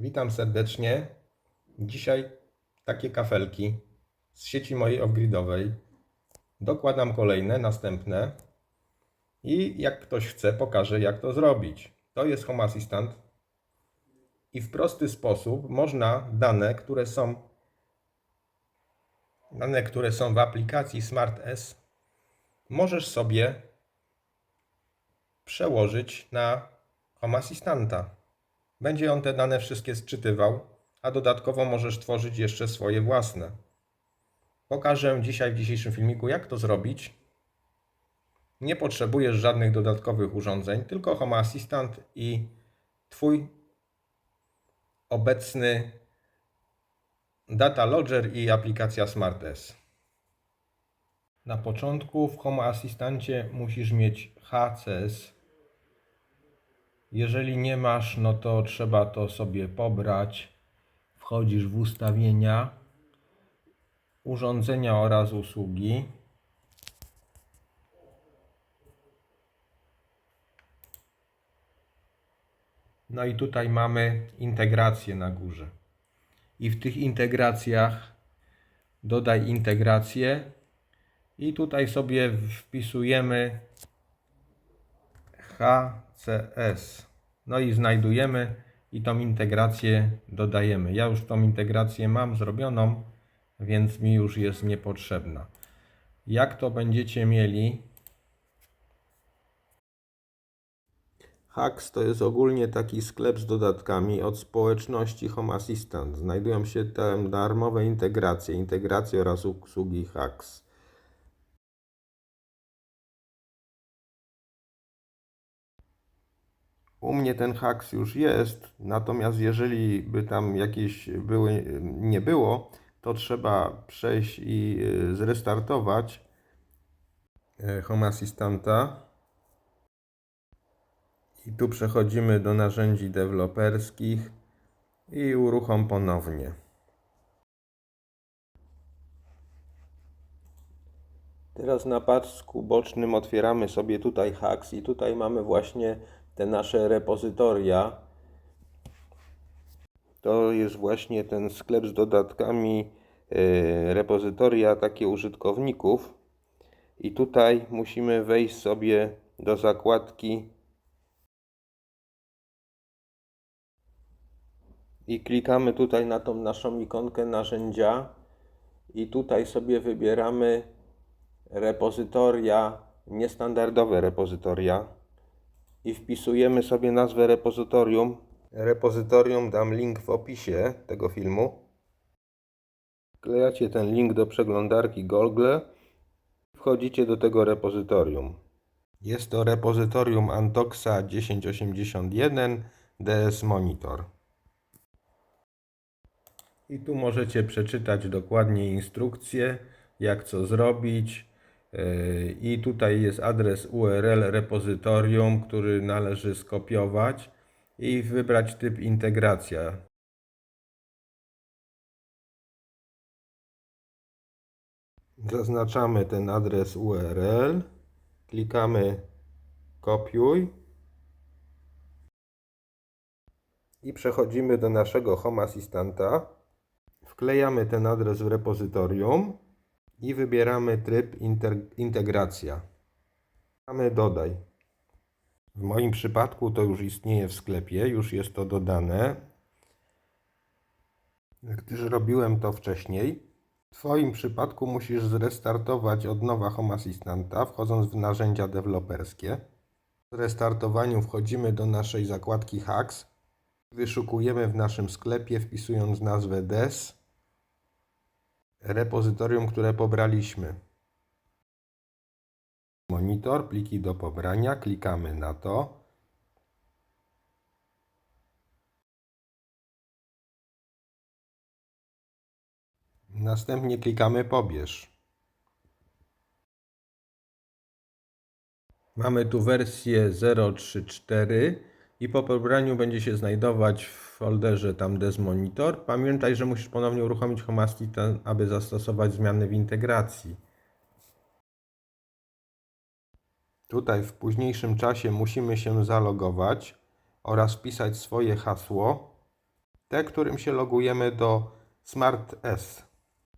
Witam serdecznie. Dzisiaj takie kafelki z sieci mojej off-gridowej. Dokładam kolejne, następne. I jak ktoś chce, pokażę jak to zrobić. To jest Home Assistant. I w prosty sposób można dane, które są dane, które są w aplikacji Smart S, możesz sobie przełożyć na Home Assistanta. Będzie on te dane wszystkie sczytywał, a dodatkowo możesz tworzyć jeszcze swoje własne. Pokażę dzisiaj w dzisiejszym filmiku, jak to zrobić. Nie potrzebujesz żadnych dodatkowych urządzeń, tylko Home Assistant i Twój obecny Data Logger i aplikacja SmartS. Na początku w Home Assistancie musisz mieć HCS. Jeżeli nie masz, no to trzeba to sobie pobrać. Wchodzisz w ustawienia, urządzenia oraz usługi. No i tutaj mamy integrację na górze. I w tych integracjach dodaj integrację i tutaj sobie wpisujemy HCS. No i znajdujemy i tą integrację dodajemy. Ja już tą integrację mam zrobioną, więc mi już jest niepotrzebna. Jak to będziecie mieli? Hacks to jest ogólnie taki sklep z dodatkami od społeczności Home Assistant. Znajdują się tam darmowe integracje, integracje oraz usługi Hacks. U mnie ten haks już jest, natomiast jeżeli by tam jakieś były, nie było, to trzeba przejść i y, zrestartować e, Home Assistanta. I tu przechodzimy do narzędzi deweloperskich i uruchom ponownie. Teraz na pasku bocznym otwieramy sobie tutaj hacks i tutaj mamy właśnie te nasze repozytoria. To jest właśnie ten sklep z dodatkami e, repozytoria takie użytkowników. I tutaj musimy wejść sobie do zakładki i klikamy tutaj na tą naszą ikonkę narzędzia i tutaj sobie wybieramy repozytoria, niestandardowe repozytoria i wpisujemy sobie nazwę repozytorium. Repozytorium dam link w opisie tego filmu. Wklejacie ten link do przeglądarki Google. Wchodzicie do tego repozytorium. Jest to repozytorium Antoxa 1081 DS Monitor. I tu możecie przeczytać dokładnie instrukcję, jak co zrobić. Yy, I tutaj jest adres URL repozytorium, który należy skopiować i wybrać typ integracja. Zaznaczamy ten adres URL, klikamy kopiuj i przechodzimy do naszego Home Assistanta. Wklejamy ten adres w repozytorium i wybieramy tryb integracja. Mamy dodaj. W moim przypadku to już istnieje w sklepie, już jest to dodane. Gdyż robiłem to wcześniej. W Twoim przypadku musisz zrestartować od nowa Home Assistanta, wchodząc w narzędzia deweloperskie. W restartowaniu wchodzimy do naszej zakładki Hacks. Wyszukujemy w naszym sklepie, wpisując nazwę DES repozytorium, które pobraliśmy. Monitor, pliki do pobrania, klikamy na to. Następnie klikamy pobierz. Mamy tu wersję 034 i po pobraniu będzie się znajdować w folderze tam Desmonitor. Pamiętaj, że musisz ponownie uruchomić Assistant, aby zastosować zmiany w integracji. Tutaj w późniejszym czasie musimy się zalogować oraz wpisać swoje hasło. te, którym się logujemy do S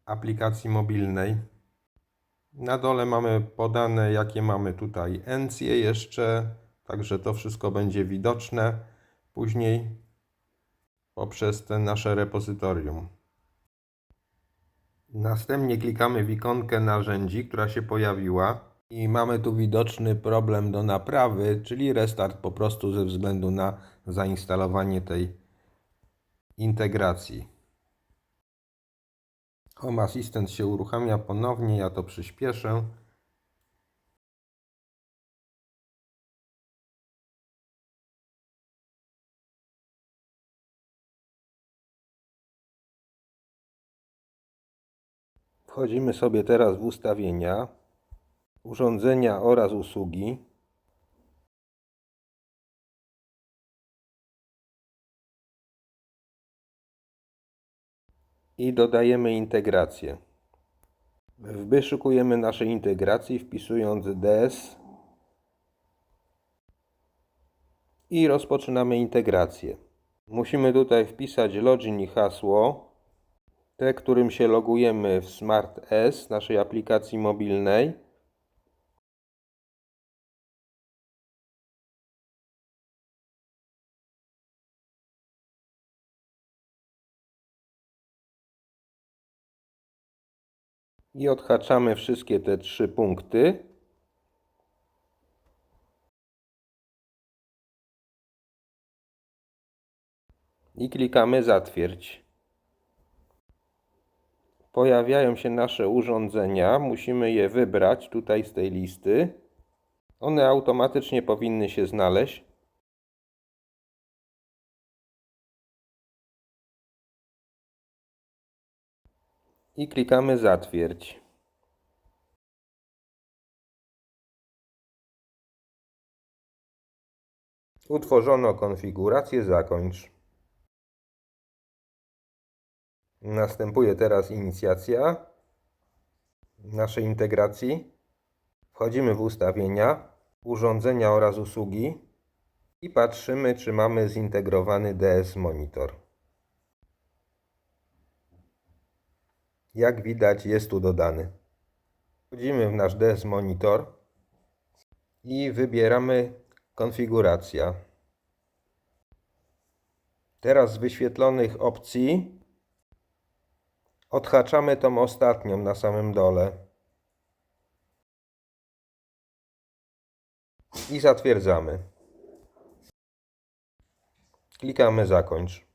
aplikacji mobilnej. Na dole mamy podane, jakie mamy tutaj encje jeszcze, także to wszystko będzie widoczne później poprzez te nasze repozytorium. Następnie klikamy w ikonkę narzędzi, która się pojawiła i mamy tu widoczny problem do naprawy, czyli restart po prostu ze względu na zainstalowanie tej integracji. Home Assistant się uruchamia ponownie, ja to przyspieszę. Wchodzimy sobie teraz w ustawienia, urządzenia oraz usługi. I dodajemy integrację. Wyszukujemy naszej integracji wpisując DS i rozpoczynamy integrację. Musimy tutaj wpisać login i hasło te, którym się logujemy w Smart S, naszej aplikacji mobilnej. I odhaczamy wszystkie te trzy punkty. I klikamy zatwierdź pojawiają się nasze urządzenia. Musimy je wybrać tutaj z tej listy. One automatycznie powinny się znaleźć. I klikamy zatwierdź. Utworzono konfigurację zakończ. Następuje teraz inicjacja naszej integracji. Wchodzimy w ustawienia, urządzenia oraz usługi i patrzymy, czy mamy zintegrowany DS Monitor. Jak widać, jest tu dodany. Wchodzimy w nasz DS Monitor i wybieramy konfiguracja. Teraz z wyświetlonych opcji Odhaczamy tą ostatnią na samym dole. I zatwierdzamy. Klikamy zakończ.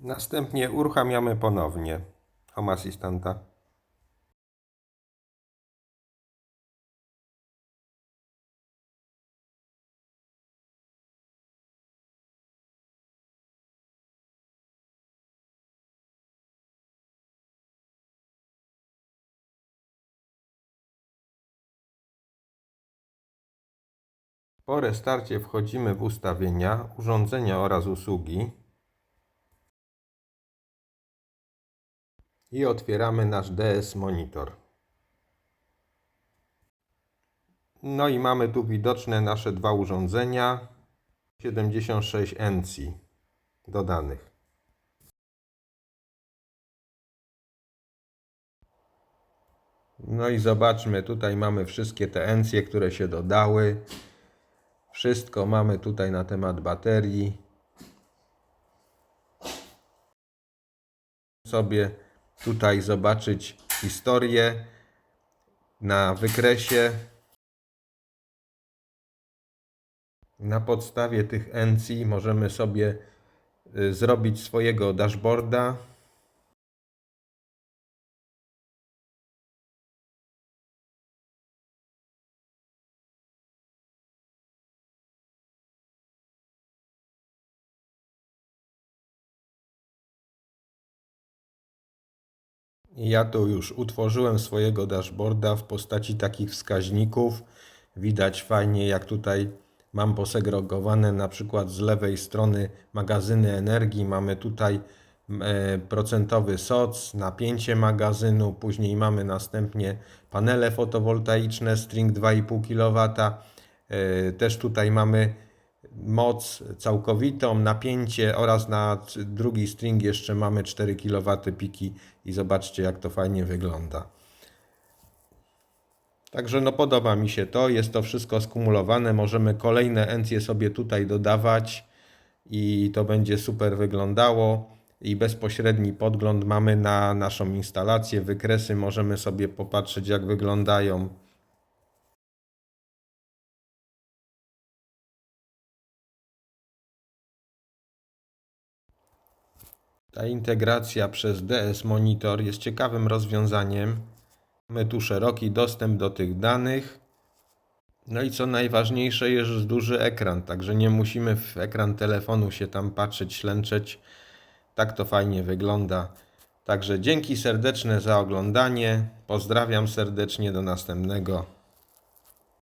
Następnie uruchamiamy ponownie Home Assistanta. Po restarcie wchodzimy w ustawienia, urządzenia oraz usługi i otwieramy nasz DS Monitor. No i mamy tu widoczne nasze dwa urządzenia 76 NC dodanych. No i zobaczmy, tutaj mamy wszystkie te encje, które się dodały. Wszystko mamy tutaj na temat baterii. Sobie tutaj zobaczyć historię na wykresie. Na podstawie tych NC możemy sobie y, zrobić swojego dashboarda. Ja tu już utworzyłem swojego dashboarda w postaci takich wskaźników. Widać fajnie, jak tutaj mam posegregowane na przykład z lewej strony magazyny energii. Mamy tutaj e, procentowy SOC, napięcie magazynu, później mamy następnie panele fotowoltaiczne, string 2,5 kW, E, Też tutaj mamy moc całkowitą, napięcie oraz na drugi string jeszcze mamy 4 kW piki i zobaczcie jak to fajnie wygląda. Także no podoba mi się to, jest to wszystko skumulowane, możemy kolejne encje sobie tutaj dodawać i to będzie super wyglądało i bezpośredni podgląd mamy na naszą instalację, wykresy możemy sobie popatrzeć jak wyglądają. Ta integracja przez DS Monitor jest ciekawym rozwiązaniem. Mamy tu szeroki dostęp do tych danych. No i co najważniejsze, jest duży ekran, także nie musimy w ekran telefonu się tam patrzeć, ślęczeć. Tak to fajnie wygląda. Także dzięki serdeczne za oglądanie. Pozdrawiam serdecznie, do następnego.